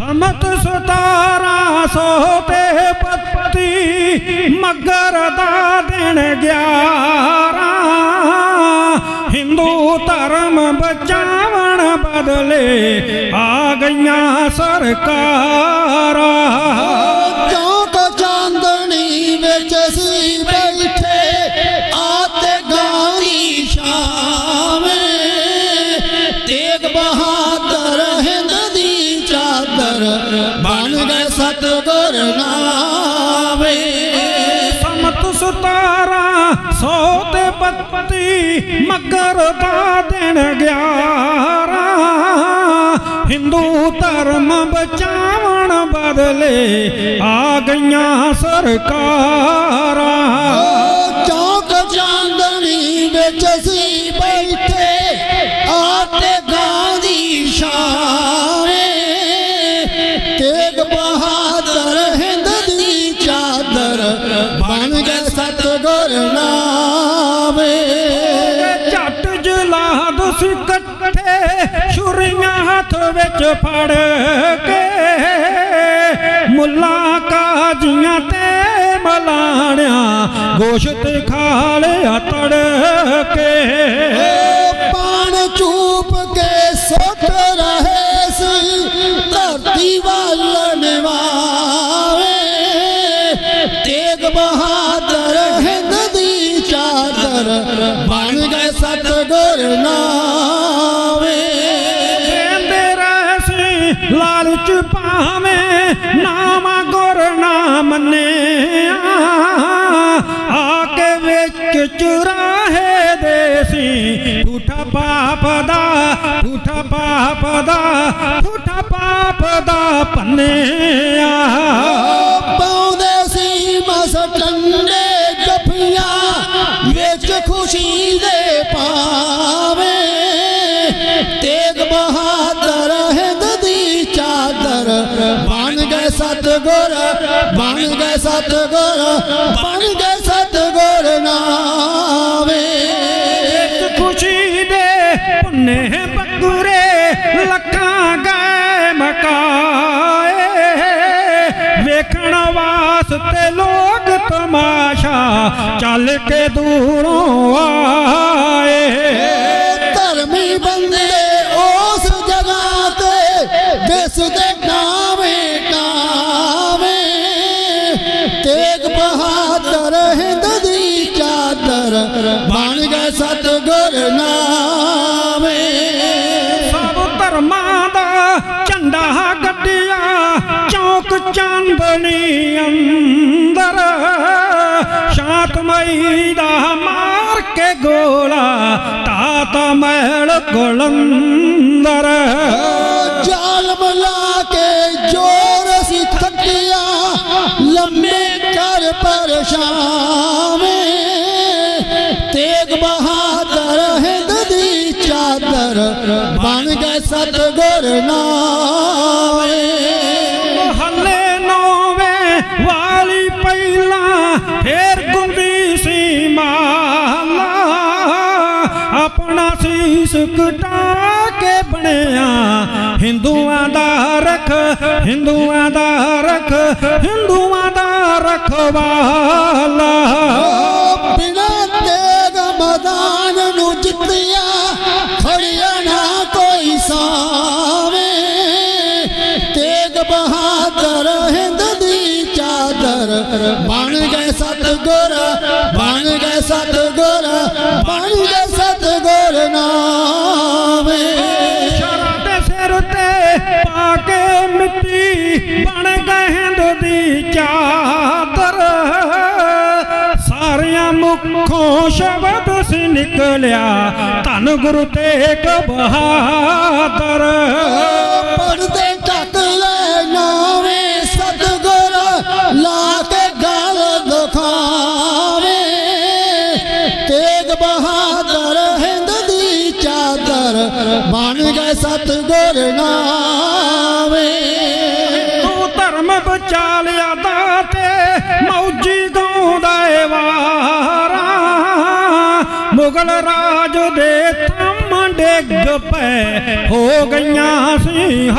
ਸਮਤ ਸਤਾਰਾਂ ਸੌ ਤੇ ਪੱਤੀ ਮਗਰ ਦਾ ਦਿਨ ਗਿਆਰਾਂ। ਹਿੰਦੂ ਧਰਮ ਬਚਾਵਣ ਬਦਲੇ ਆ ਗਈਆਂ ਸਰਕਾਰਾਂ। ਚੌਂਕ ਚਾਂਦਣੀ ਵਿੱਚ ਸੀ ਬਣ ਗਏ ਸਤਗੁਰ ਨਾਵੇ ਸਮਤ ਸਤਾਰਾਂ, ਸੌ ਤੇ ਬੱਤੀ ਮਗਰ ਦਾ ਦਿਨ ਗਿਆਰਾਂ। ਹਿੰਦੂ ਧਰਮ ਬਚਾਵਣ ਬਦਲੇ ਆ ਗਈਆਂ ਸਰਕਾਰਾਂ। ਹੱਥ ਵਿੱਚ ਫੜ ਕੇ ਮੁੱਲਾ ਕਾਜੀਆਂ ਤੇ ਮਲਾਣਿਆ ਗੋਸ਼ਤ ਖਾ ਲਿਆ ਤੜ ਕੇ ਪਾਣ ਚੂਪ ਕੇ ਸੁੱਟ ਰਹੇ ਸੀ, ਧਰਤੀ ਵੱਲ ਨਿਵਾਵੇ ਤੇਗ ਬਹਾਦਰ ਹਿੰਦ ਦੀ ਚਾਦਰ ਬਣ ਗਏ ਸਤਗੁਰ ਨਾਵੇ ਲਾਲਚ ਭਾਵੇਂ ਨਾਮਾ ਗੁਰ ਨਾ ਮੰਨਿਆ। ਆ ਕੇ ਵਿੱਚ ਚੁਰਾਹੇ ਦੇਸੀ ਸੀ ਠੂਠਾ ਪਾਪ ਦਾ ਠੂਠਾ ਪਾਪ ਦਾ ਠੂਠਾ ਪਾਪ ਦਾ ਪੰਨਿਆ। ਪਾਉਂਦੇ ਸੀ ਮਸ ਟੰਡੇ ਜਫੀਆਂ ਵਿੱਚ ਖੁਸ਼ੀ ਦੇ ਸਤਗੁਰ ਬਣ ਗਏ ਸਤਗੁਰ ਬਣ ਗਏ ਸਤਗੁਰ ਨਾਵੇ। ਖੁਸ਼ੀ ਦੇ ਪੁੰਨੇ ਬੱਗੁਰੇ ਲੱਖਾਂ ਗਏ ਮਕਾਏ। ਵੇਖਣ ਵਾਸਤੇ ਲੋਕ ਤਮਾਸ਼ਾ ਚੱਲ ਕੇ ਦੂਰੋਂ ਆਏ। ਧਰਮੀ ਬੰਦੇ ਉਸ ਜਗ੍ਹਾ ਤੇ ਦਿਸਦੇ ਕਾਵੇਂ ਬਣ ਗਏ ਸਤਗੁਰ ਨਾਵੇਂ ਸਭ ਧਰਮਾਂ ਦਾ ਝੰਡਾ ਗੱਡਿਆ ਚੌਕ ਚਾਂਦਣੀ ਅੰਦਰ। ਸ਼ਾਂਤਮਈ ਦਾ ਮਾਰ ਕੇ ਗੋਲਾ ਤਾਤ ਮਹਿਲ ਗੁਲੰਦਰ। ਜਾਲਮ ਲਾ ਕੇ ਜੋਰ ਸੀ ਥੱਕਿਆ ਲੰਮੇ ਕਰ ਪਰਛਾਵੇਂ ਚਾਦਰ ਬਣ ਗਏ ਸਤਗੁਰ ਨਾਵੇਂ। ਮਹੱਲੇ ਨੌਵੇਂ ਵਾਲੀ ਪਹਿਲਾਂ ਫੇਰ ਗੁੰਦੀ ਸੀ ਮਾਲਾ ਆਪਣਾ ਸੀਸ ਕਟਾ ਕੇ ਬਣਿਆ। ਹਿੰਦੂਆਂ ਦਾ ਰਖ ਹਿੰਦੂਆਂ ਦਾ ਰਖ ਹਿੰਦੂਆਂ ਦਾ ਰਖਵਾਲਾ ਬਿਨਾ ਤੇਗ ਮੈਦਾਨ ਨੂੰ ਜਿੱਤਿਆ। ਬਣ ਗਏ ਸਤਗੁਰ, ਬਣ ਗਏ ਸਤਗੁਰ, ਬਣ ਗਏ ਸਤਗੁਰ ਨਾਵੇਂ ਸ਼ਰਾਂ ਦੇ ਸਿਰ ਤੇ ਪਾ ਕੇ ਮਿੱਟੀ ਬਣ ਗਏ ਹਿੰਦ ਦੀ ਚਾਦਰ। ਸਾਰਿਆਂ ਮੁਖੋਂ ਸ਼ਬਦ ਸੀ ਨਿਕਲਿਆ ਧੰਨ ਗੁਰੂ ਤੇਗ ਬਹਾਦਰ। ਬਣ ਗਏ ਸਤਗੁਰ ਨਾਵੇਂ ਤੂੰ ਧਰਮ ਬਚਾ ਲਿਆ ਦਾਤੇ ਮੌਜੀ ਗਾਉਂਦਾ ਏ ਵਾਰਾ। ਮੁਗਲ ਰਾਜ ਦੇ ਥੰਮ ਡਿੱਗ ਪਏ, ਹੋ ਗਈਆਂ ਸੀ